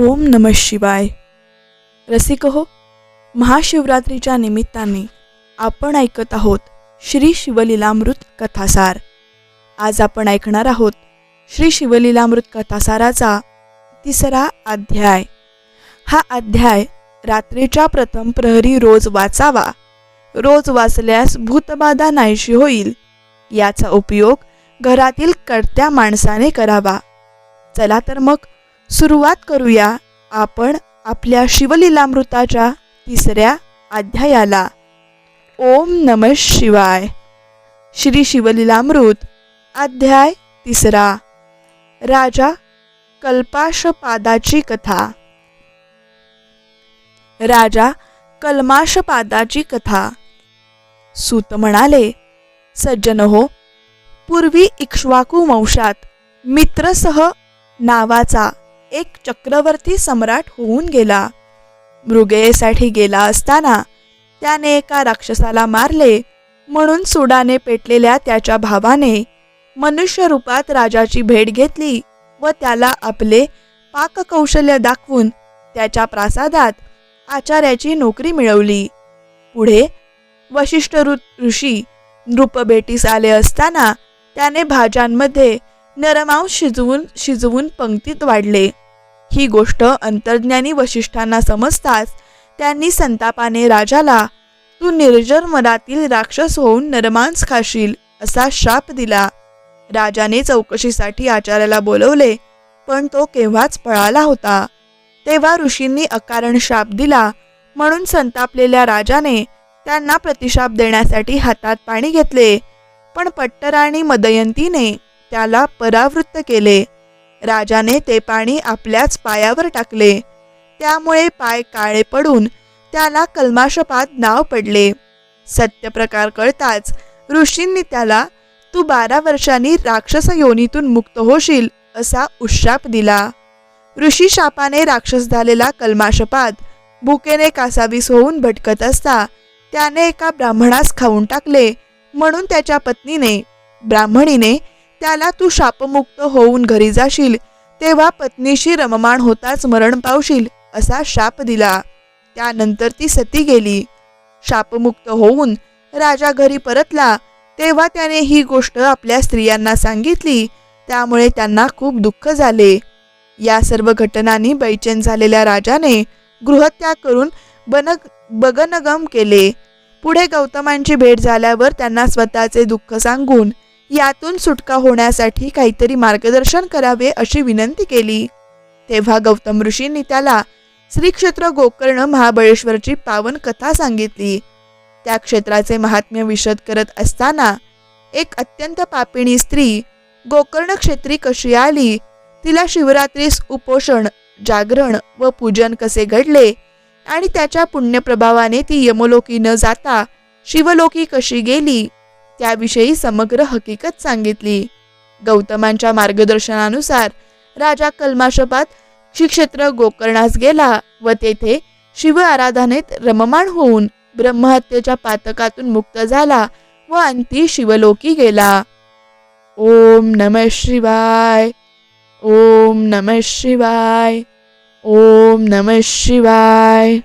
ओम नम शिवाय. रसिक हो महाशिवरात्रीच्या निमित्ताने आपण ऐकत आहोत श्री शिवलीलामृत कथासार. आज आपण ऐकणार आहोत श्री शिवलीलामृत कथासाराचा तिसरा अध्याय. हा अध्याय रात्रीच्या प्रथम प्रहरी रोज वाचावा. रोज वाचल्यास भूतबाधा नाहीशी होईल. याचा उपयोग घरातील कर्त्या माणसाने करावा. चला तर मग सुरुवात करूया आपण आपल्या शिवलीलामृताच्या तिसऱ्या अध्यायाला. ओम नम शिवाय. श्री शिवलीलामृत अध्याय तिसरा. राजा कल्पाशपादाची कथा. राजा कल्माशपादाची कथा. सूत म्हणाले सज्जन हो पूर्वी इक्ष्वाकू वंशात मित्रसह नावाचा एक चक्रवर्ती सम्राट होऊन गेला. मृगयेसाठी गेला असताना त्याने एका राक्षसाला मारले म्हणून सुडाने पेटलेल्या त्याच्या भावाने मनुष्य रूपात राजाची भेट घेतली व त्याला आपले पाककौशल्य दाखवून त्याच्या प्रासादात आचार्याची नोकरी मिळवली. पुढे वशिष्ठ ऋ ऋषी नृपभेटीस आले असताना त्याने भाज्यांमध्ये नरमांस शिजवून शिजवून पंक्तीत वाढले. ही गोष्ट अंतर्ज्ञानी वशिष्ठांना समजताच त्यांनी संतापाने राजाला तू निर्जर मनातील राक्षस होऊन नरमांस खाशील असा शाप दिला. राजाने चौकशीसाठी आचार्याला बोलवले पण तो केव्हाच पळाला होता. तेव्हा ऋषींनी अकारण शाप दिला म्हणून संतापलेल्या राजाने त्यांना प्रतिशाप देण्यासाठी हातात पाणी घेतले. पण पट्टराणी मदयंतीने त्याला परावृत्त केले. राजाने ते पाणी आपल्याच पायावर टाकले. त्यामुळे पाय काळे पडून त्याला कल्माशपात नाव पडले. सत्यप्रकार कळताच ऋषींनी त्याला तू बारा वर्षांनी राक्षस योनीतून मुक्त होशील असा उशाप दिला. ऋषी शापाने राक्षस झालेला कल्माशपात भुकेने कासावीस होऊन भटकत असता त्याने एका ब्राह्मणास खाऊन टाकले म्हणून त्याच्या पत्नीने ब्राह्मणीने त्याला तू शापमुक्त होऊन घरी जाशील तेव्हा पत्नीशी रममाण होताच मरण पावशील असा शाप दिला. त्यानंतर ती सती गेली. शापमुक्त होऊन राजा घरी परतला तेव्हा त्याने ही गोष्ट आपल्या स्त्रियांना सांगितली त्यामुळे त्यांना खूप दुःख झाले. या सर्व घटनांनी बैचेन झालेल्या राजाने गृहत्याग करून बनग बगनगम केले. पुढे गौतमांची भेट झाल्यावर त्यांना स्वतःचे दुःख सांगून यातून सुटका होण्यासाठी काहीतरी मार्गदर्शन करावे अशी विनंती केली. तेव्हा गौतम ऋषींनी त्याला श्री क्षेत्र गोकर्ण महाबळेश्वरची पावन कथा सांगितली. त्या क्षेत्राचे महात्म्य विशद करत असताना एक अत्यंत पापिणी स्त्री गोकर्ण क्षेत्री कशी आली? तिला शिवरात्रीस उपोषण जागरण व पूजन कसे घडले? आणि त्याच्या पुण्यप्रभावाने ती यमलोकी न जाता शिवलोकी कशी गेली? त्याविषयी समग्र हकीकत सांगितली. गौतमांच्या मार्गदर्शनानुसार राजा कल्माशपात श्रीक्षेत्र गोकर्णास गेला व तेथे शिव आराधनेत रममाण होऊन ब्रह्महत्येच्या पातकातून मुक्त झाला व अंती शिवलोकी गेला. ओम नम शिवाय ओम नम शिवाय ओम नम शिवाय.